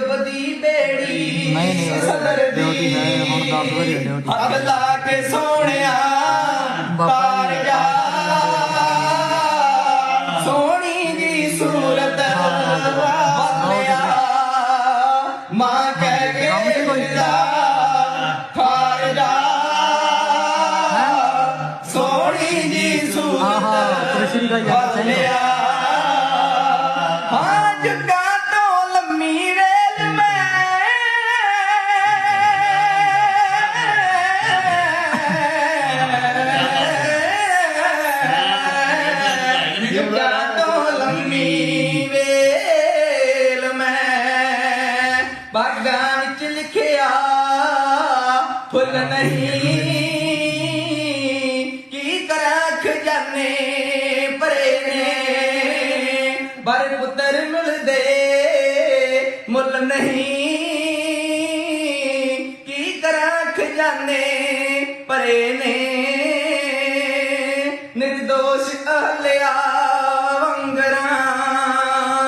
ਡੁੱਬਦੀ ਬੇੜੀ। ਨਹੀਂ ਨਹੀਂ ਸਦਰ ਡਿਊਟੀ ਹੈ ਹੁਣ 10 ਵਜੇ ਡਿਊਟੀ ਹੱਥ ਲਾ ਕੇ ਸੋਹਣਿਆ ਤਾਰ ਜੀ। ਸੋਹਣੀ ਦੀ ਸੂਰਤ ਵਾਲਿਆ। ਮਾਂ ਕਹਿ ਕੇ? ਦਿਲਾ ਖਾਰ ਜਾ। ਸੋਹਣੀ ਦੀ ਸੂਰਤ ਆਹਾ, ਕ੍ਰਿਸ਼ਨ ਦਾ ਯਾਦ। ਵਾਲਿਆ। ਹਾਂ ਜੁਗਾ ਬਾਗਾਂ ਵਿੱਚ ਲਿਖਿਆ, ਫੁੱਲ ਨਹੀਂ। ਕੀ ਕਰਾਂ ਖਜ਼ਾਨੇ ਭਰੇ ਨੇ? ਬਰ ਪੁੱਤਰ ਮਿਲਦੇ, ਮੁੱਲ ਨਹੀਂ। ਕੀ ਕਰਾਂ ਖਜ਼ਾਨੇ ਭਰੇ ਨੇ? ਨਿਰਦੋਸ਼ ਅਹਲਿਆ ਵੰਗਰਾਂ